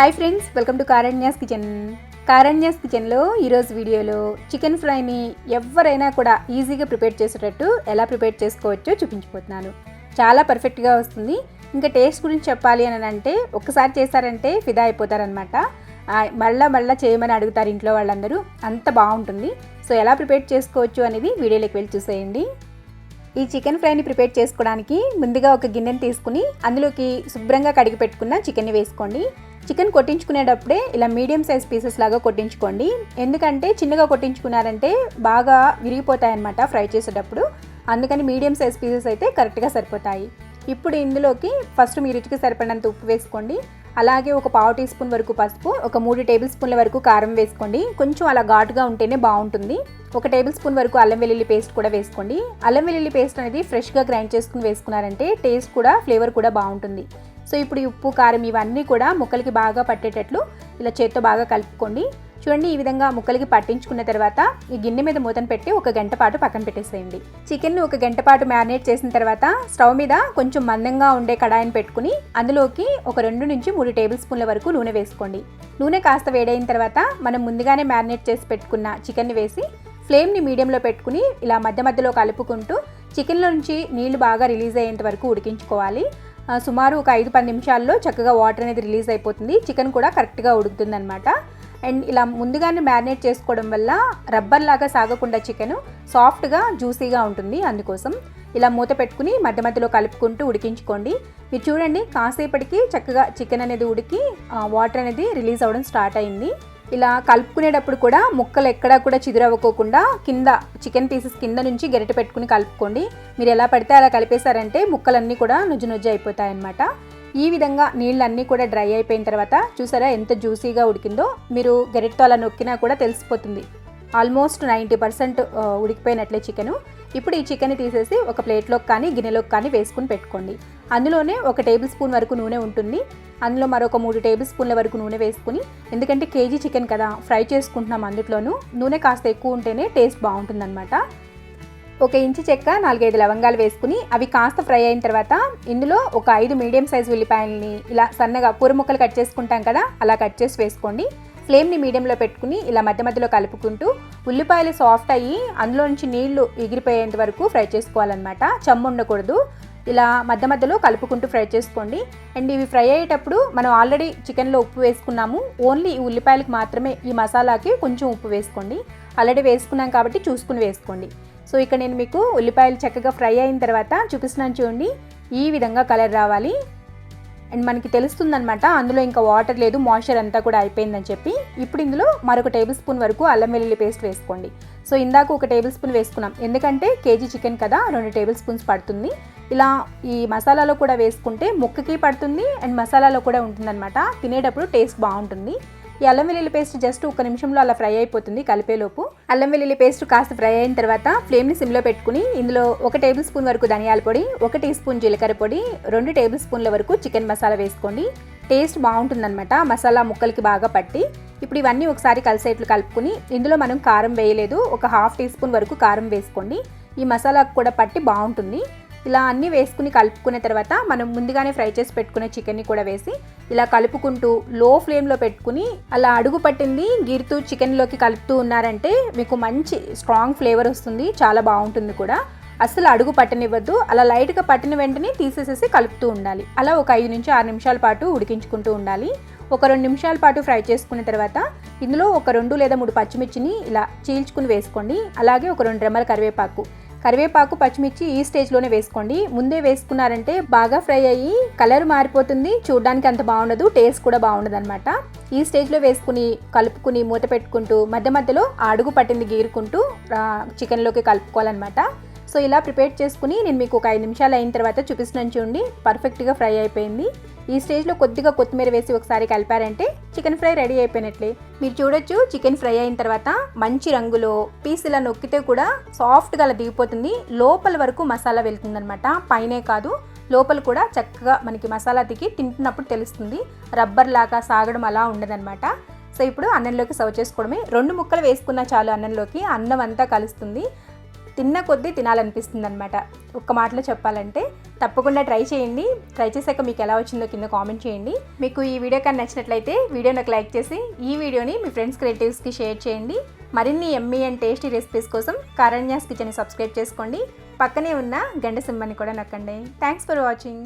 Hi friends welcome to Karanya's kitchen. Karanya's కిచెన్లో ఈరోజు వీడియోలో చికెన్ ఫ్రైని ఎవరైనా కూడా ఈజీగా ప్రిపేర్ చేసేటట్టు ఎలా ప్రిపేర్ చేసుకోవచ్చో చూపించిపోతున్నాను. చాలా పర్ఫెక్ట్గా వస్తుంది. ఇంకా టేస్ట్ గురించి చెప్పాలి అని అంటే ఒక్కసారి చేశారంటే ఫిదా అయిపోతారనమాట మళ్ళా మళ్ళీ చేయమని అడుగుతారు ఇంట్లో వాళ్ళందరూ. అంత బాగుంటుంది. సో ఎలా ప్రిపేర్ చేసుకోవచ్చు అనేది వీడియోలోకి వెళ్ళి చూసేయండి. ఈ చికెన్ ఫ్రైని ప్రిపేర్ చేసుకోవడానికి ముందుగా ఒక గిన్నెని తీసుకుని అందులోకి శుభ్రంగా కడిగి పెట్టుకున్న చికెన్ని వేసుకోండి. చికెన్ కొట్టించుకునేటప్పుడే ఇలా మీడియం సైజ్ పీసెస్ లాగా కొట్టించుకోండి. ఎందుకంటే చిన్నగా కొట్టించుకున్నారంటే బాగా విరిగిపోతాయన్నమాట ఫ్రై చేసేటప్పుడు. అందుకని మీడియం సైజ్ పీసెస్ అయితే కరెక్ట్గా సరిపోతాయి. ఇప్పుడు ఇందులోకి ఫస్ట్ మీ రుచికి సరిపడినంత ఉప్పు వేసుకోండి. అలాగే ఒక పావు టీ స్పూన్ వరకు పసుపు ఒక మూడు టేబుల్ స్పూన్ల వరకు కారం వేసుకోండి. కొంచెం అలా ఘాటుగా ఉంటేనే బాగుంటుంది. ఒక టేబుల్ స్పూన్ వరకు అల్లం వెల్లుల్లి పేస్ట్ కూడా వేసుకోండి. అల్లం వెల్లుల్లి పేస్ట్ అనేది ఫ్రెష్గా గ్రైండ్ చేసుకుని వేసుకున్నారంటే టేస్ట్ కూడా ఫ్లేవర్ కూడా బాగుంటుంది. సో ఇప్పుడు ఉప్పు కారం ఇవన్నీ కూడా ముక్కలకి బాగా పట్టేటట్లు ఇలా చేత్తో బాగా కలుపుకోండి. చూడండి ఈ విధంగా ముక్కలకి పట్టించుకున్న తర్వాత ఈ గిన్నె మీద మూతను పెట్టి ఒక గంట పాటు పక్కన పెట్టేసేయండి. చికెన్ ఒక గంట పాటు మ్యారినేట్ చేసిన తర్వాత స్టవ్ మీద కొంచెం మందంగా ఉండే కడాయిని పెట్టుకుని అందులోకి ఒక రెండు నుంచి మూడు టేబుల్ స్పూన్ల వరకు నూనె వేసుకోండి. నూనె కాస్త వేడైన తర్వాత మనం ముందుగానే మ్యారినేట్ చేసి పెట్టుకున్న చికెన్ని వేసి ఫ్లేమ్ని మీడియంలో పెట్టుకుని ఇలా మధ్య మధ్యలో కలుపుకుంటూ చికెన్లో నుంచి నీళ్ళు బాగా రిలీజ్ అయ్యేంత వరకు ఉడికించుకోవాలి. సుమారు ఒక ఐదు పది నిమిషాల్లో చక్కగా వాటర్ అనేది రిలీజ్ అయిపోతుంది. చికెన్ కూడా కరెక్ట్గా ఉడుకుతుంది అనమాట అండ్ ఇలా ముందుగానే మ్యారినేట్ చేసుకోవడం వల్ల రబ్బర్ లాగా సాగకుండా చికెన్ సాఫ్ట్గా జ్యూసీగా ఉంటుంది అందుకోసం. ఇలా మూత పెట్టుకుని మధ్య మధ్యలో కలుపుకుంటూ ఉడికించుకోండి. మీరు చూడండి కాసేపటికి చక్కగా చికెన్ అనేది ఉడికి వాటర్ అనేది రిలీజ్ అవ్వడం స్టార్ట్ అయింది. ఇలా కలుపుకునేటప్పుడు కూడా ముక్కలు ఎక్కడా కూడా చిదురవ్వకోకుండా కింద చికెన్ పీసెస్ కింద నుంచి గరిటె పెట్టుకుని కలుపుకోండి. మీరు ఎలా పడితే అలా కలిపేశారంటే ముక్కలన్నీ కూడా నుజ్జు నుజ్జు అయిపోతాయి అన్నమాట ఈ విధంగా నీళ్ళన్నీ కూడా డ్రై అయిపోయిన తర్వాత చూసారా ఎంత జ్యూసీగా ఉడికిందో? మీరు గరిటతో అలా నొక్కినా కూడా తెలిసిపోతుంది. ఆల్మోస్ట్ నైంటీ పర్సెంట్ ఉడికిపోయినట్లే చికెను. ఇప్పుడు ఈ చికెన్ తీసేసి ఒక ప్లేట్లోకి కానీ గిన్నెలోకి కానీ వేసుకుని పెట్టుకోండి. అందులోనే ఒక టేబుల్ స్పూన్ వరకు నూనె ఉంటుంది. అందులో మరొక మూడు టేబుల్ స్పూన్ల వరకు నూనె వేసుకుని ఎందుకంటే కేజీ చికెన్ కదా ఫ్రై చేసుకుంటున్నాం అందులోనూ నూనె కాస్త ఎక్కువ ఉంటేనే టేస్ట్ బాగుంటుందన్నమాట. ఒక ఇంచు చెక్క నాలుగైదు లవంగాలు వేసుకుని అవి కాస్త ఫ్రై అయిన తర్వాత ఇందులో ఒక ఐదు మీడియం సైజ్ ఉల్లిపాయలని ఇలా సన్నగా పూర ముక్కలు కట్ చేసుకుంటాం కదా అలా కట్ చేసి వేసుకోండి. ఫ్లేమ్ని మీడియంలో పెట్టుకుని ఇలా మధ్య మధ్యలో కలుపుకుంటూ ఉల్లిపాయలు సాఫ్ట్ అయ్యి అందులో నుంచి నీళ్ళు ఎగిరిపోయేంత వరకు ఫ్రై చేసుకోవాలన్నమాట. చమ్ము ఉండకూడదు. ఇలా మధ్య మధ్యలో కలుపుకుంటూ ఫ్రై చేసుకోండి. అండ్ ఇవి ఫ్రై అయ్యేటప్పుడు మనం ఆల్రెడీ చికెన్లో ఉప్పు వేసుకున్నాము. ఓన్లీ ఈ ఉల్లిపాయలకు మాత్రమే ఈ మసాలాకి కొంచెం ఉప్పు వేసుకోండి. ఆల్రెడీ వేసుకున్నాం కాబట్టి చూసుకుని వేసుకోండి. సో ఇక్కడ నేను మీకు ఉల్లిపాయలు చక్కగా ఫ్రై అయిన తర్వాత చూపిస్తున్నాను చూడండి. ఈ విధంగా కలర్ రావాలి. అండ్ మనకి తెలుస్తుందనమాట అందులో ఇంకా వాటర్ లేదు మాయిశ్చర్ అంతా కూడా అయిపోయిందని చెప్పి. ఇప్పుడు ఇందులో మరొక టేబుల్ స్పూన్ వరకు అల్లం వెల్లుల్లి పేస్ట్ వేసుకోండి. సో ఇందాక ఒక టేబుల్ స్పూన్ వేసుకున్నాం. ఎందుకంటే కేజీ చికెన్ కదా రెండు టేబుల్ స్పూన్స్ పడుతుంది. ఇలా ఈ మసాలాలో కూడా వేసుకుంటే ముక్కకి పడుతుంది అండ్ మసాలాలో కూడా ఉంటుందన్నమాట. తినేటప్పుడు టేస్ట్ బాగుంటుంది. ఈ అల్లం వెల్లుల్లి పేస్ట్ జస్ట్ ఒక నిమిషంలో అలా ఫ్రై అయిపోతుంది కలిపేలోపు. అల్లం వెల్లుల్లి పేస్ట్ కాస్త ఫ్రై అయిన తర్వాత ఫ్లేమ్ని సిమ్లో పెట్టుకుని ఇందులో ఒక టేబుల్ స్పూన్ వరకు ధనియాల పొడి ఒక టీ స్పూన్ జీలకర్ర పొడి రెండు టేబుల్ స్పూన్ల వరకు చికెన్ మసాలా వేసుకోండి. టేస్ట్ బాగుంటుందన్నమాట. మసాలా ముక్కలకి బాగా పట్టి. ఇప్పుడు ఇవన్నీ ఒకసారి కలిసేట్లు కలుపుకుని ఇందులో మనం కారం వేయలేదు. ఒక హాఫ్ టీ స్పూన్ వరకు కారం వేసుకోండి. ఈ మసాలాకు కూడా పట్టి బాగుంటుంది. ఇలా అన్నీ వేసుకుని కలుపుకున్న తర్వాత మనం ముందుగానే ఫ్రై చేసి పెట్టుకునే చికెన్ని కూడా వేసి ఇలా కలుపుకుంటూ లో ఫ్లేమ్లో పెట్టుకుని అలా అడుగు పట్టింది గిరుతూ చికెన్లోకి కలుపుతూ ఉన్నారంటే మీకు మంచి స్ట్రాంగ్ ఫ్లేవర్ వస్తుంది. చాలా బాగుంటుంది కూడా. అస్సలు అడుగు పట్టనివ్వద్దు. అలా లైట్గా పట్టిన వెంటనే తీసేసేసి కలుపుతూ ఉండాలి. అలా ఒక ఐదు నుంచి ఆరు నిమిషాల పాటు ఉడికించుకుంటూ ఉండాలి. ఒక రెండు నిమిషాల పాటు ఫ్రై చేసుకున్న తర్వాత ఇందులో ఒక రెండు లేదా మూడు పచ్చిమిర్చిని ఇలా చీల్చుకుని వేసుకోండి. అలాగే ఒక రెండు రెమ్మల కరివేపాకు. కరివేపాకు పచ్చిమిర్చి ఈ స్టేజ్లోనే వేసుకోండి. ముందే వేసుకున్నారంటే బాగా ఫ్రై అయ్యి కలర్ మారిపోతుంది. చూడడానికి అంత బాగుండదు. టేస్ట్ కూడా బాగుండదు అనమాట ఈ స్టేజ్లో వేసుకుని కలుపుకుని మూత పెట్టుకుంటూ మధ్య మధ్యలో అడుగు పట్టింది గీరుకుంటూ చికెన్లోకి కలుపుకోవాలన్నమాట. సో ఇలా ప్రిపేర్ చేసుకుని నేను మీకు ఒక ఐదు నిమిషాలు అయిన తర్వాత చూపిస్తున్నాను చూడండి. పర్ఫెక్ట్గా ఫ్రై అయిపోయింది. ఈ స్టేజ్లో కొద్దిగా కొత్తిమీర వేసి ఒకసారి కలిపారంటే చికెన్ ఫ్రై రెడీ అయిపోయినట్లే. మీరు చూడొచ్చు చికెన్ ఫ్రై అయిన తర్వాత మంచి రంగులో పీస్ ఇలా నొక్కితే కూడా సాఫ్ట్గా అలా దిగిపోతుంది. లోపల వరకు మసాలా వెళ్తుందనమాట పైనే కాదు లోపల కూడా చక్కగా మనకి మసాలా దిగి తింటున్నప్పుడు తెలుస్తుంది. రబ్బర్ లాగా సాగడం అలా ఉండదనమాట సో ఇప్పుడు అన్నంలోకి సర్వ్ చేసుకోవడమే. రెండు ముక్కలు వేసుకున్న చాలు అన్నంలోకి. అన్నం అంతా కలుస్తుంది. తిన్న కొద్దీ తినాలనిపిస్తుంది అనమాట ఒక్క మాటలో చెప్పాలంటే తప్పకుండా ట్రై చేయండి. ట్రై చేశాక మీకు ఎలా వచ్చిందో కింద కామెంట్ చేయండి. మీకు ఈ వీడియో కానీ నచ్చినట్లయితే వీడియోని ఒక లైక్ చేసి ఈ వీడియోని మీ ఫ్రెండ్స్ రిలేటివ్స్కి షేర్ చేయండి. మరిన్ని ఎమ్మీ అండ్ టేస్టీ రెసిపీస్ కోసం కారణ్యాస్ కిచెన్ సబ్స్క్రైబ్ చేసుకోండి. పక్కనే ఉన్న గండ సింహాన్ని కూడా నొక్కండి. Thanks for watching.